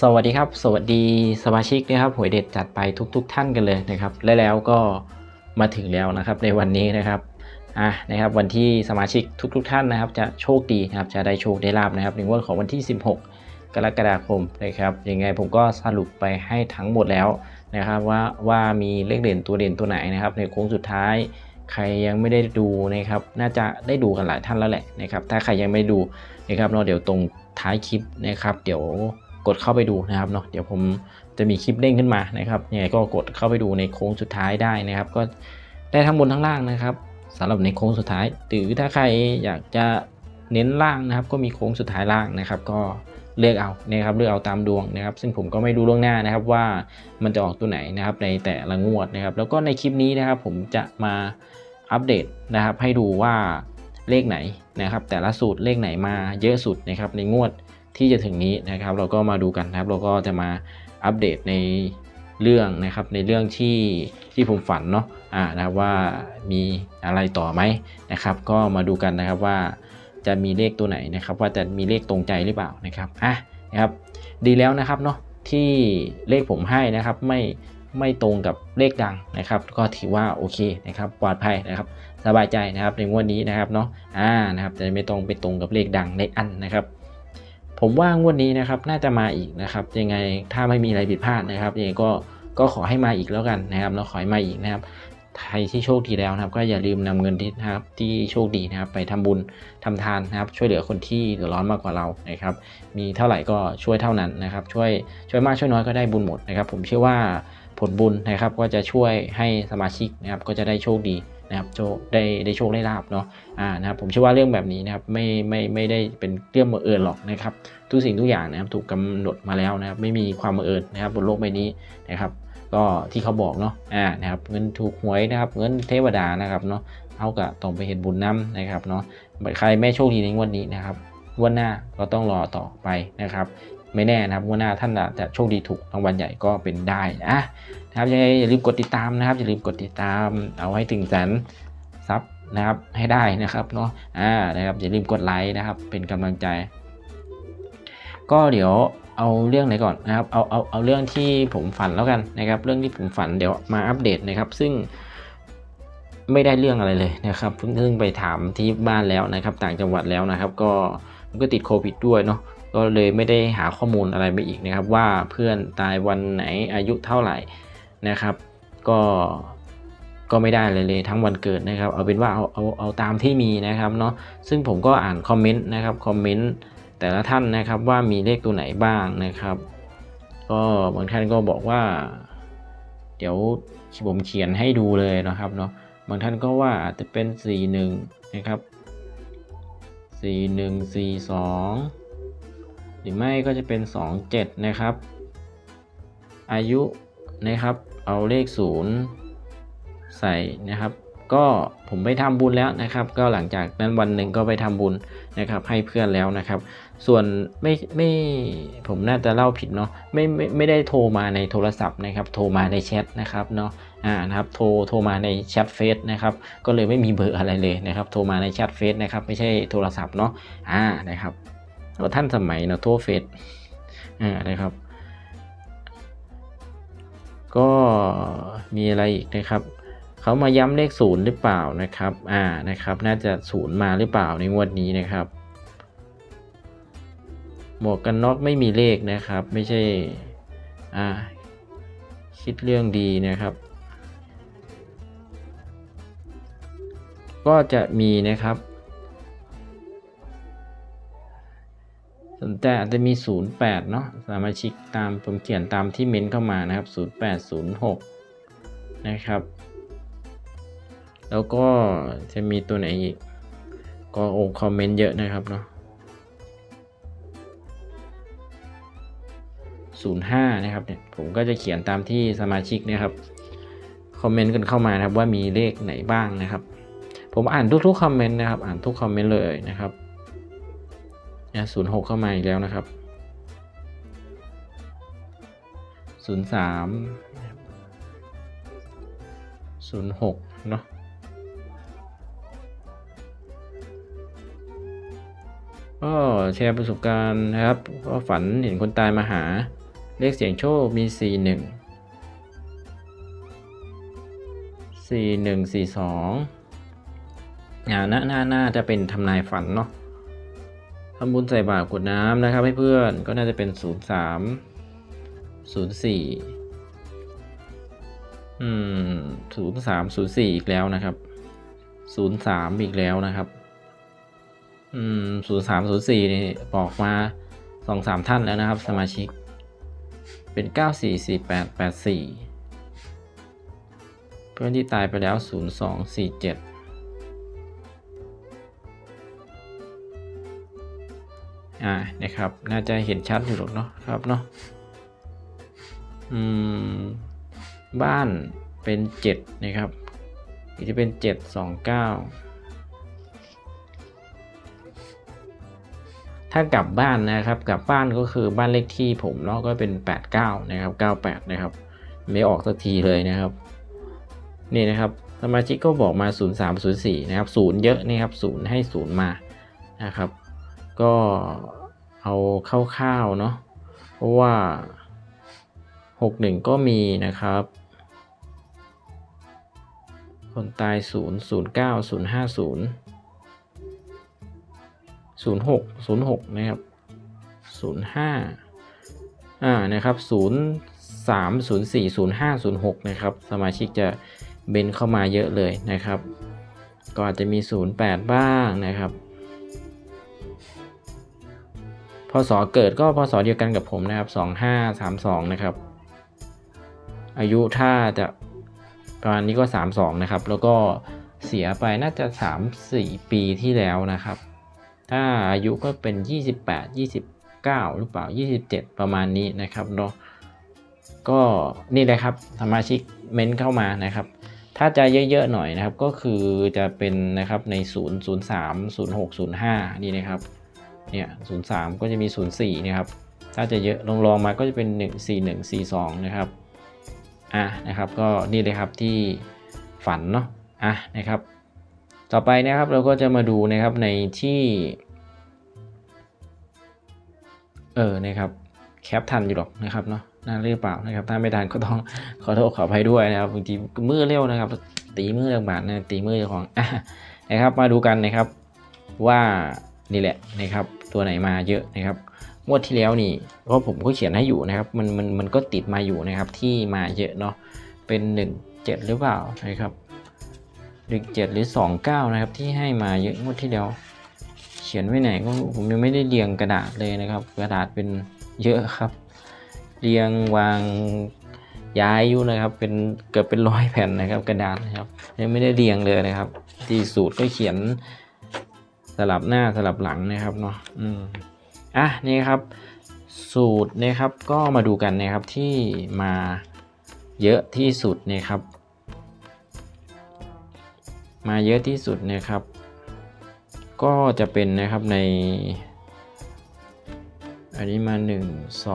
สวัสดีครับ สวัสดีสมาชิกนะครับหวยเด็ดจัดไปทุกๆท่านกันเลยนะครับและแล้วก็มาถึงแล้วนะครับในวันนี้นะครับอะนะครับวันที่สมาชิกทุกๆท่านนะครับ จะโชคดีนะครับจะได้โชคได้ลาบนะครับในงวดของวันที่ 16 กรกฎาคมนะครับยังไงผมก็สรุปไปให้ทั้งหมดแล้วนะครับว่าว่ามีเลขเด่นตัวเด่นตัวไหนนะครับ ในโค้งสุดท้ายใครยังไม่ได้ดูนะครับน่าจะได้ดูกันหลายท่านแล้วแหละนะครับถ้าใครยังไม่ดูนะครับเนาะเดี๋ยวตรงท้ายคลิปนะครับ เดี๋ยว กดเข้าไปดูนะครับเนาะเดี๋ยวผมจะมีคลิปเด้งขึ้นมานะครับยังไงก็กดเข้าไปดูในโค้งสุดท้ายได้นะครับ ก็ได้ทั้งบนทั้งล่างนะครับสำหรับในโค้งสุดท้าย หรือถ้าใครอยากจะเน้นล่างนะครับ ก็มีโค้งสุดท้ายล่างนะครับ ก็เลือกเอานะครับเลือกเอาตามดวงนะครับ ซึ่งผมก็ไม่รู้ล่วงหน้านะครับว่ามันจะออกตัวไหนนะครับในแต่ละงวดนะครับ แล้วก็ในคลิปนี้นะครับ ผมจะมาอัปเดตนะครับ ให้ดูว่าเลขไหนนะครับ แต่ละสูตรเลขไหนมาเยอะสุดนะครับในงวด ที่จะถึงนี้นะครับ เราก็มาดูกันนะครับ เราก็จะมาอัปเดตในเรื่องนะครับ ในเรื่องที่ที่ผมฝันเนาะอ่านะครับว่ามีอะไรต่อไหมนะครับ ก็มาดูกันนะครับว่าจะมีเลขตัวไหนนะครับ ว่าจะมีเลขตรงใจหรือเปล่านะครับอะนะครับดีแล้วนะครับเนาะที่เลขผมให้นะครับไม่ไม่ตรงกับเลขดังนะครับ ก็ถือว่าโอเคนะครับปลอดภัยนะครับ สบายใจนะครับในงวดนี้นะครับเนาะอ่านะครับจะไม่ต้องไปตรงกับเลขดังเลขอันนะครับ ผมว่างวดนี้นะครับน่าจะมาอีกนะครับ ยังไงถ้าไม่มีอะไรผิดพลาดนะครับยังไงก็ก็ขอให้มาอีกแล้วกันนะครับเราขอให้มาอีกนะครับใครที่โชคดีแล้วนะครับ ก็อย่าลืมนำเงินที่นะครับที่โชคดีนะครับ ไปทำบุญทำทานนะครับ ช่วยเหลือคนที่เดือดร้อนมากกว่าเรานะครับ มีเท่าไหร่ก็ช่วยเท่านั้นนะครับ ช่วยช่วยมากช่วยน้อยก็ได้บุญหมดนะครับ ผมเชื่อว่าผลบุญนะครับ ก็จะช่วยให้สมาชิกนะครับ ก็จะได้โชคดี นะครับโชคได้ได้โชคได้ลาบเนาะอ่านะครับผมเชื่อว่าเรื่องแบบนี้นะครับไม่ไม่ไม่ได้เป็นเรื่องบังเอิญหรอกนะครับทุกสิ่งทุกอย่างนะครับถูกกำหนดมาแล้วนะครับไม่มีความบังเอิญนะครับบนโลกใบนี้นะครับก็ที่เขาบอกเนาะอ่านะครับเงินถูกหวยนะครับเงินเทวดานะครับเนาะเอากะต้องไปเห็นบุญน้ำนะครับเนาะใครไม่โชคดีในวดนี้นะครับงวดหน้าก็ต้องรอต่อไปนะครับ ไม่แน่นะครับงวดหน้าท่านอาจจะโชคดีถูกรางวัลใหญ่ก็เป็นได้นะนะครับยังไงอย่าลืมกดติดตามนะครับอย่าลืมกดติดตามเอาให้ถึงแสนซับนะครับให้ได้นะครับเนาะอ่านะครับอย่าลืมกดไลค์นะครับ เป็นกำลังใจ ก็เดี๋ยวเอาเรื่องไหนก่อนนะครับเอาเอาเอาเรื่องที่ผมฝันแล้วกันนะครับ เรื่องที่ผมฝันเดี๋ยวมาอัปเดตนะครับ ซึ่งไม่ได้เรื่องอะไรเลยนะครับเพิ่งไปถามที่บ้านแล้วนะครับ ต่างจังหวัดแล้วนะครับ ก็ผมก็ติดโควิดด้วยเนาะ ก็เลยไม่ได้หาข้อมูลอะไรไปอีกนะครับ ว่าเพื่อนตายวันไหนอายุเท่าไหร่นะครับ ก็ก็ไม่ได้เลยเลยทั้งวันเกิดนะครับ เอาเป็นว่าเอาเอาเอาตามที่มีนะครับเนาะซึ่งผมก็อ่านคอมเมนต์นะครับคอมเมนต์แต่ละท่านนะครับว่ามีเลขตัวไหนบ้างนะครับ ก็บางท่านก็บอกว่า เดี๋ยวผมเขียนให้ดูเลยนะครับเนาะบางท่านก็ว่าอาจจะเป็น 4 1 นะครับ 4 1 4 2 หรือไม่ก็จะเป็น 2 7 นะครับ อายุนะครับ เอาเลข 0 ใส่นะครับ ก็ผมไปทำบุญแล้วนะครับ ก็หลังจากนั้นวันหนึ่งก็ไปทำบุญนะครับ ให้เพื่อนแล้วนะครับ ส่วนไม่ไม่ผมน่าจะเล่าผิดเนาะไม่ไม่ไม่ได้โทรมาในโทรศัพท์นะครับ โทรมาในแชทนะครับเนาะอ่านะครับโทรโทรมาในแชทเฟซนะครับก็เลยไม่มีเบอร์อะไรเลยนะครับ โทรมาในแชทเฟซนะครับ ไม่ใช่โทรศัพท์เนาะอ่านะครับ แล้วท่านสมัยเนาะโทรเฟซอ่านะครับ ก็มีอะไรอีกนะครับเขามาย้ำเลขศูนย์หรือเปล่านะครับ อ่า นะครับ น่าจะศูนย์มาหรือเปล่าในงวดนี้นะครับ หมวกกันน็อกไม่มีเลขนะครับ ไม่ใช่ อ่า คิดเรื่องดีนะครับ ก็จะมีนะครับ สนใจอาจจะมี 08 เนาะสมาชิกตามผมเขียนตามที่เม้นเข้ามานะครับ 0806 นะครับ แล้วก็จะมีตัวไหนอีก ก็โอ้คอมเมนต์เยอะนะครับเนาะ05 นะครับเนี่ยผมก็จะเขียนตามที่สมาชิกนะครับคอมเมนต์กันเข้ามานะครับว่ามีเลขไหนบ้างนะครับ ผมอ่านทุกๆคอมเมนต์นะครับ อ่านทุกคอมเมนต์เลยนะครับ นี่ยศูนย์หกเข้ามาอีกแล้วนะครับศูนย์สามศูนย์หกเนาะก็แชร์ประสบการณ์นะครับ ก็ฝันเห็นคนตายมาหา เลขเสียงโชคมี 4 1 4 1 4 2อ่าน่าน่าหน่าจะเป็นทำนายฝันเนาะ ทำบุญใส่บาตรกดน้ำนะครับให้เพื่อนก็น่าจะเป็น 0 3 0 4 อืม 0 3 0 4 อีกแล้วนะครับ 0 3 อีกแล้วนะครับ อืมศูนย์สามศูนย์สี่นี่บอกมาสองสามท่านแล้วนะครับ สมาชิก เป็นเก้าสี่สี่แปดแปดสี่เพื่อนที่ตายไปแล้วศูนย์ส องสี่เจ็ดอ่านะครับ น่าจะเห็นชัดอยู่หรอกเนาะครับเนาะอืมบ้านเป็นเจ็ดนะครับอีกจะเป็นเจ็ดสองเก้าถ้ากลับบ้านนะครับ กลับบ้านก็คือบ้านเลขที่ผมเนาะก็เป็น 89 นะครับ 98 นะครับ ไม่ออกสักทีเลยนะครับ นี่นะครับสมาชิกก็บอกมา 0304 นะครับ 0 เยอะนี่ครับ 0 ให้ 0 มานะครับ ก็เอาคร่าวๆเนาะเพราะว่า 61 ก็มีนะครับ คนตาย 0 09 050ศูนย์หกศูนย์หกนะครับศูนย์ห้าอ่า นะครับศูนย์สามศูนย์สี่ศูนย์ห้าศูนย์หกนะครับ สมาชิกจะเบนเข้ามาเยอะเลยนะครับ ก็อาจจะมีศูนย์แปดบ้างนะครับ พศเกิดก็พศเดียวกันกับผมนะครับสองห้าสามสองนะครับ อายุถ้าจะประมาณนี้ก็สามสองนะครับ แล้วก็เสียไปน่าจะสามสี่ปีที่แล้วนะครับ ถ้าอายุก็เป็น 28 29 หรือเปล่า 27 ประมาณนี้นะครับเนาะก็นี่แหละครับสมาชิกเม้นเข้ามานะครับ ถ้าจะเยอะๆหน่อยนะครับก็คือจะเป็นนะครับใน 0 0 3 0 6 0 5 นี่นะครับ เนี่ย03ก็จะมี04นะครับ ถ้าจะเยอะลองๆมาก็จะเป็น1 4 1 4 2นะครับ อะนะครับ ก็นี่เลยครับที่ฝันเนาะ อะนะครับ ต่อไปนะครับเราก็จะมาดูนะครับในที่ เออ นะครับแคปทันอยู่หรอกนะครับเนาะน่าเรียเปล่านะครับ ถ้าไม่ทันก็ต้องขอโทษขออภัยด้วยนะครับบางทีมือเร็วนะครับ ตีมือเรื่องบาทนะตีมือเจ้าของอะนะครับ มาดูกันนะครับว่านี่แหละนะครับ ตัวไหนมาเยอะนะครับงวดที่แล้วนี่เพราะผมก็เขียนให้อยู่นะครับ มันมันมันก็ติดมาอยู่นะครับที่มาเยอะเนาะเป็น 1 7 หรือเปล่านะครับหนึ่งเจ็ดหรือสองเก้านะครับ ที่ให้มาเยอะงวดที่แล้ว เขียนไว้ไหนก็ผมยังไม่ได้เรียงกระดาษเลยนะครับ กระดาษเป็นเยอะครับ เรียงวางย้ายอยู่นะครับ เป็นเกือบเป็นร้อยแผ่นนะครับ กระดาษนะครับยังไม่ได้เรียงเลยนะครับ ที่สูตรก็เขียน สลับหน้าสลับหลังนะครับเนาะอืมอะนี่ครับสูตรนะครับก็มาดูกันนะครับที่มาเยอะที่สุดนะครับ มาเยอะที่สุดนะครับ ก็จะเป็นนะครับใน อันนี้มา 1 2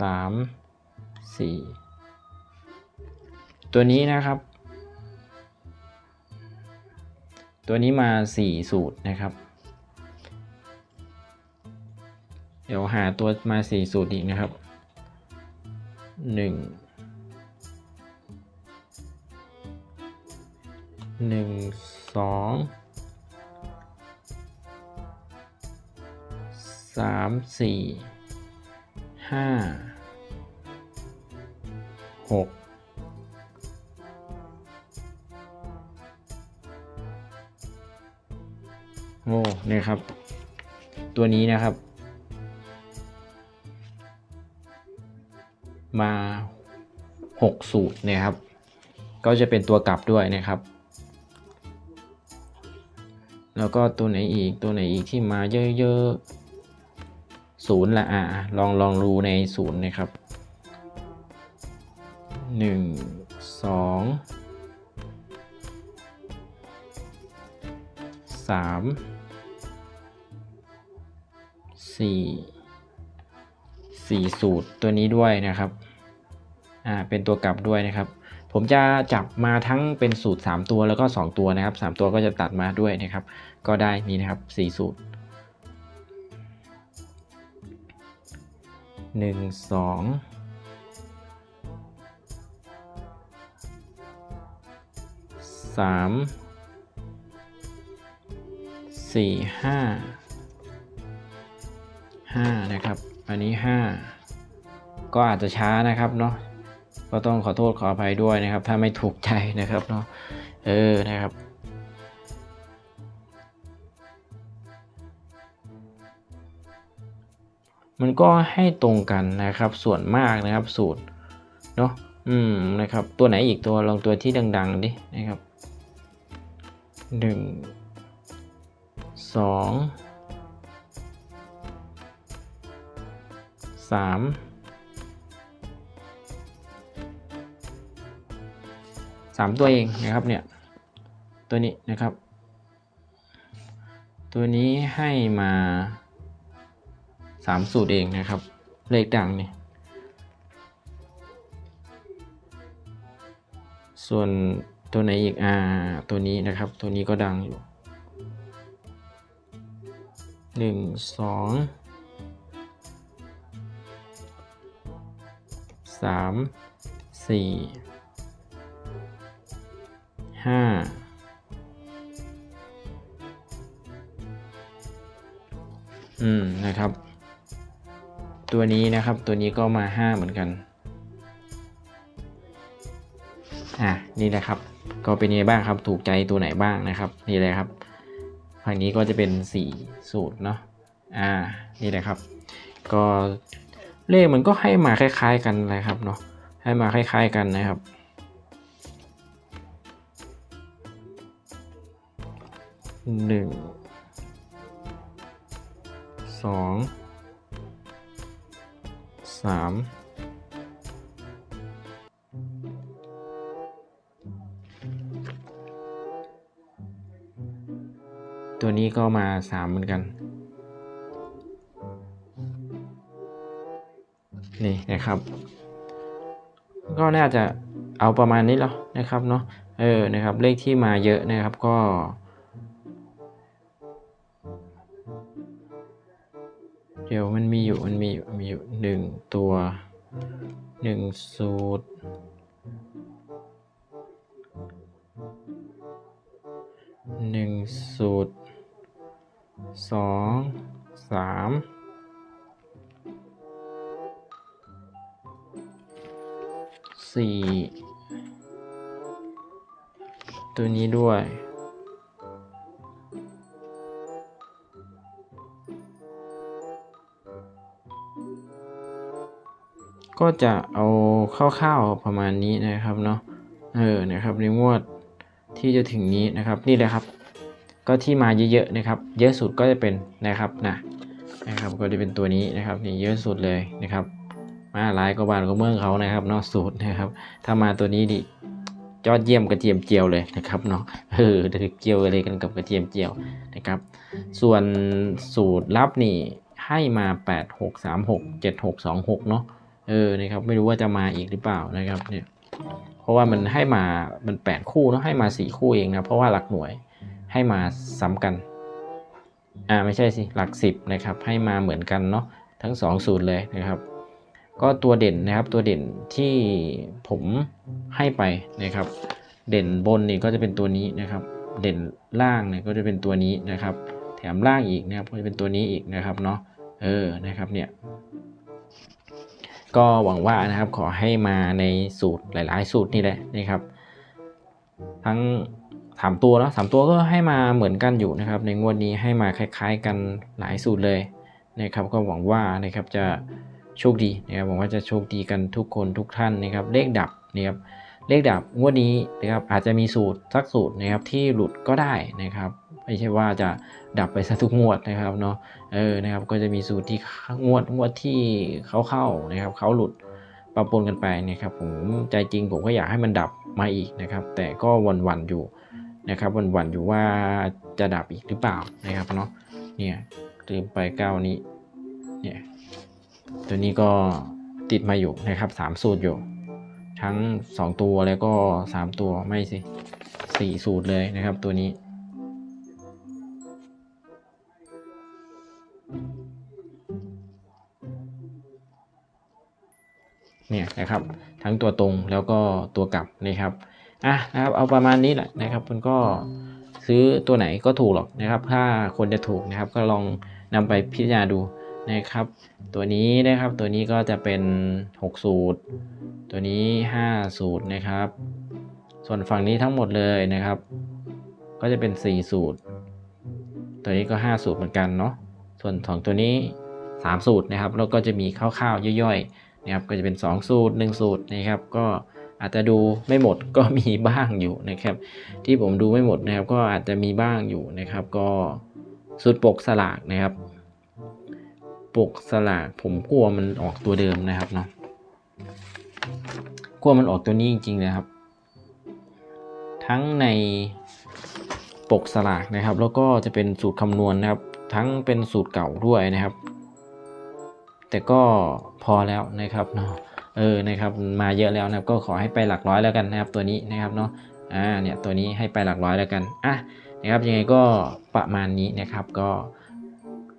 3 4 ตัวนี้นะครับ ตัวนี้มา 4 สูตรนะครับ เดี๋ยวหาตัวมา 4 สูตรอีกนะครับ 1 1 2 3 4 5 6 โอ้เนี่ยครับ ตัวนี้นะครับ มาหกสูตรนะครับ ก็จะเป็นตัวกลับด้วยนะครับ แล้วก็ตัวไหนอีกตัวไหนอีกที่มาเยอะๆศูนย์ละอะลองลองดูในศูนย์นะครับหนึ่งสองสาม สี่สี่สูตรตัวนี้ด้วยนะครับ อ่า เป็นตัวกลับด้วยนะครับ ผมจะจับมาทั้งเป็นสูตร 3 ตัวแล้วก็ 2 ตัวนะครับ 3 ตัวก็จะตัดมาด้วยนะครับ ก็ได้นี่นะครับ 4 สูตร 1 2สามสี่ห้า ห้านะครับ อันนี้ห้าก็อาจจะช้านะครับเนาะก็ต้องขอโทษขออภัยด้วยนะครับ ถ้าไม่ถูกใจนะครับเนาะเออนะครับมันก็ให้ตรงกันนะครับส่วนมากนะครับสูตรเนาะอืมนะครับ ตัวไหนอีกตัวลองตัวที่ดัง ๆดินะครับหนึ่งสอ สามสามตัวเองนะครับเนี่ยตัวนี้นะครับ ตัวนี้ให้มาสามสูตรเองนะครับ เลขดังนี่ส่วนตัวไหนอีกอ่าตัวนี้นะครับ ตัวนี้ก็ดังอยู่หนึ่งสอง สามสี่ห้าอืมนะครับ ตัวนี้นะครับตัวนี้ก็มาห้าเหมือนกัน อะนี่แหละครับ ก็เป็นยังไงบ้างครับถูกใจตัวไหนบ้างนะครับ นี่เลยครับฝั่งนี้ก็จะเป็น4สูตรเนาะอ่านี่แหละครับ ก็ เลขมันก็ให้มาคล้าย ๆ กันเลยครับเนาะให้มาคล้าย ๆ กันนะครับ หนึ่ง สอง สาม ตัวนี้ก็มาสามเหมือนกัน นี่นะครับ ก็น่าจะเอาประมาณนี้แล้วนะครับเนาะเออนะครับเลขที่มาเยอะนะครับก็เดี๋ยวมันมีอยู่มันมีอยู่มีอยู่หนึ่งตัวหนึ่งสูตรหนึ่งสูตรสองสาม สี่ตัวนี้ด้วย ก็จะเอาคร่าวๆประมาณนี้นะครับเนาะเออนะครับในงวดที่จะถึงนี้นะครับนี่แหละครับ ก็ที่มาเยอะๆนะครับ เยอะสุดก็จะเป็นนะครับนะนะครับก็จะเป็นตัวนี้นะครับนี่เยอะสุดเลยนะครับ มาหลายกว่าบานก็เมืองเขานะครับเนาะสูตรนะครับ ถ้ามาตัวนี้ดิยอดเยี่ยมกระเทียมเจียวเลยนะครับเนาะเออเดี๋ยวเจียวอะไรกันกับกระเทียมเจียวนะครับ ส่วนสูตรลับนี่ให้มา 8 6 3 6 7 6 2 6 เนาะเออนะครับไม่รู้ว่าจะมาอีกหรือเปล่านะครับเนี่ยเพราะว่ามันให้มามันแปดคู่เนาะให้มาสี่คู่เองนะเพราะว่าหลักหน่วยให้มาซ้ำกันอ่าไม่ใช่สิหลักสิบนะครับให้มาเหมือนกันเนาะทั้งสองสูตรเลยนะครับ ก็ตัวเด่นนะครับตัวเด่นที่ผมให้ไปนะครับ เด่นบนนี่ก็จะเป็นตัวนี้นะครับ เด่นล่างเนี่ยก็จะเป็นตัวนี้นะครับ แถมล่างอีกนะครับก็จะเป็นตัวนี้อีกนะครับเนาะเออนะครับเนี่ยก็หวังว่านะครับขอให้มาในสูตรหลาย ๆ สูตรนี่แหละนะครับ ทั้งสามตัวแล้วสามตัวก็ให้มาเหมือนกันอยู่นะครับ ในงวดนี้ให้มาคล้าย ๆ กันหลายสูตรเลยนะครับ ก็หวังว่านะครับจะ โชคดีนะครับหวังว่าจะโชคดีกันทุกคนทุกท่านนะครับ เลขดับนะครับเลขดับงวดนี้นะครับอาจจะมีสูตรสักสูตรนะครับที่หลุดก็ได้นะครับไม่ใช่ว่าจะดับไปซะทุกงวดนะครับเนาะเออนะครับก็จะมีสูตรที่งวดงวดที่เขาเข้านะครับเขาหลุดปะปนกันไปนะครับผมใจจริงผมก็อยากให้มันดับมาอีกนะครับ แต่ก็วันวันๆอยู่นะครับวันวันๆอยู่ว่าจะดับอีกหรือเปล่านะครับเนาะเนี่ยลืมไปเก้านี้เนี่ย ตัวนี้ก็ติดมาอยู่นะครับสามสูตรอยู่ ทั้ง2ตัวแล้วก็3ตัวไม่สิสี่สูตรเลยนะครับตัวนี้ เนี่ยนะครับทั้งตัวตรงแล้วก็ตัวกลับนะครับอะนะครับเอาประมาณนี้แหละนะครับมันก็ซื้อตัวไหนก็ถูกหรอกนะครับ ถ้าคนจะถูกนะครับก็ลองนำไปพิจารณาดู นะครับ ตัวนี้นะครับตัวนี้ก็จะเป็น 6 สูตร ตัวนี้ 5 สูตรนะครับ ส่วนฝั่งนี้ทั้งหมดเลยนะครับ ก็จะเป็น 4 สูตร ตัวนี้ก็ 5 สูตรเหมือนกันเนาะส่วนของตัวนี้ 3 สูตรนะครับ แล้วก็จะมีคร่าวๆย่อยๆนะครับก็จะเป็น 2 สูตร 1 สูตรนะครับ ก็อาจจะดูไม่หมดก็มีบ้างอยู่นะครับ ที่ผมดูไม่หมดนะครับ ก็อาจจะมีบ้างอยู่นะครับ ก็สูตรปกสลากนะครับ ปกสลากผมกลัวมันออกตัวเดิมนะครับเนาะกลัวมันออกตัวนี้จริงๆนะครับ ทั้งในปกสลากนะครับ แล้วก็จะเป็นสูตรคำนวณนะครับ ทั้งเป็นสูตรเก่าด้วยนะครับ แต่ก็พอแล้วนะครับเนาะเออนะครับมาเยอะแล้วนะครับ ก็ขอให้ไปหลักร้อยแล้วกันนะครับ ตัวนี้นะครับเนาะอ่าเนี่ยตัวนี้ให้ไปหลักร้อยแล้วกันอะนะครับยังไงก็ประมาณนี้นะครับก็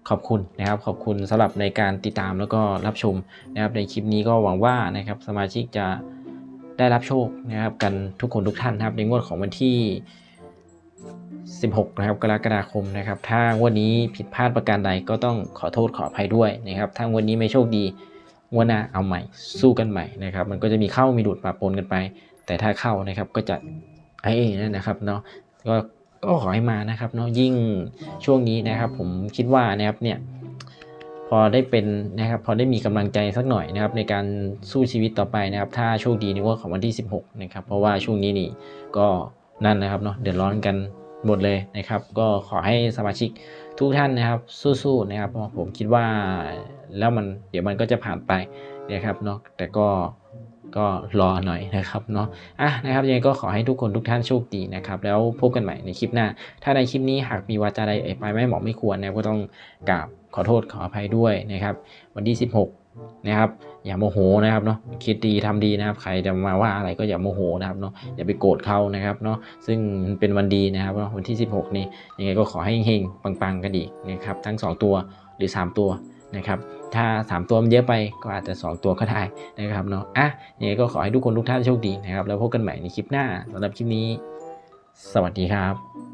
ขอบคุณนะครับ ขอบคุณสำหรับในการติดตามแล้วก็รับชมนะครับ ในคลิปนี้ก็หวังว่านะครับสมาชิกจะได้รับโชคนะครับ กันทุกคนทุกท่านนะครับ ในงวดของวันที่ 16 นะครับกรกฎาคมนะครับ ถ้างวดนี้ผิดพลาดประการใดก็ต้องขอโทษขออภัยด้วยนะครับถ้างวดนี้ไม่โชคดีงวดหน้าเอาใหม่สู้กันใหม่นะครับ มันก็จะมีเข้ามีหลุดปะปนกันไป แต่ถ้าเข้านะครับก็จะไอ้นั่นนะครับเนาะก็ ก็ขอให้มานะครับเนาะยิ่งช่วงนี้นะครับ ผมคิดว่านะครับเนี่ยพอได้เป็นนะครับพอได้มีกำลังใจสักหน่อยนะครับ ในการสู้ชีวิตต่อไปนะครับ ถ้าโชคดีในงวดของวันที่ 16 นะครับ เพราะว่าช่วงนี้นี่ก็นั่นนะครับเนาะเดือดร้อนกันหมดเลยนะครับ ก็ขอให้สมาชิกทุกท่านนะครับ สู้ๆนะครับเพราะผมคิดว่าแล้วมันเดี๋ยวมันก็จะผ่านไปนะครับเนาะแต่ก็ ก็รอหน่อยนะครับเนาะอะนะครับยังไงก็ขอให้ทุกคนทุกท่านโชคดีนะครับแล้วพบกันใหม่ในคลิปหน้า ถ้าในคลิปนี้หากมีวาจาใดเอ่ยไปไม่เหมาะไม่ควรนะก็ต้องกราบขอโทษขออภัยด้วยนะครับ วันที่ 16 นะครับ อย่าโมโหนะครับเนาะคิดดีทำดีนะครับ ใครจะมาว่าอะไรก็อย่าโมโหนะครับเนาะอย่าไปโกรธเขานะครับเนาะซึ่งเป็นวันดีนะครับเนาะวันที่ 16 นี้ยังไงก็ขอให้เฮงๆปังๆกันอีกนะครับทั้ง 2 ตัวหรือ 3 ตัว นะครับถ้า 3 ตัวมันเยอะไปก็อาจจะ 2 ตัวก็ได้นะครับเนาะอะยังไงก็ขอให้ทุกคนทุกท่านโชคดีนะครับ แล้วพบกันใหม่ในคลิปหน้าสำหรับคลิปนี้ สวัสดีครับ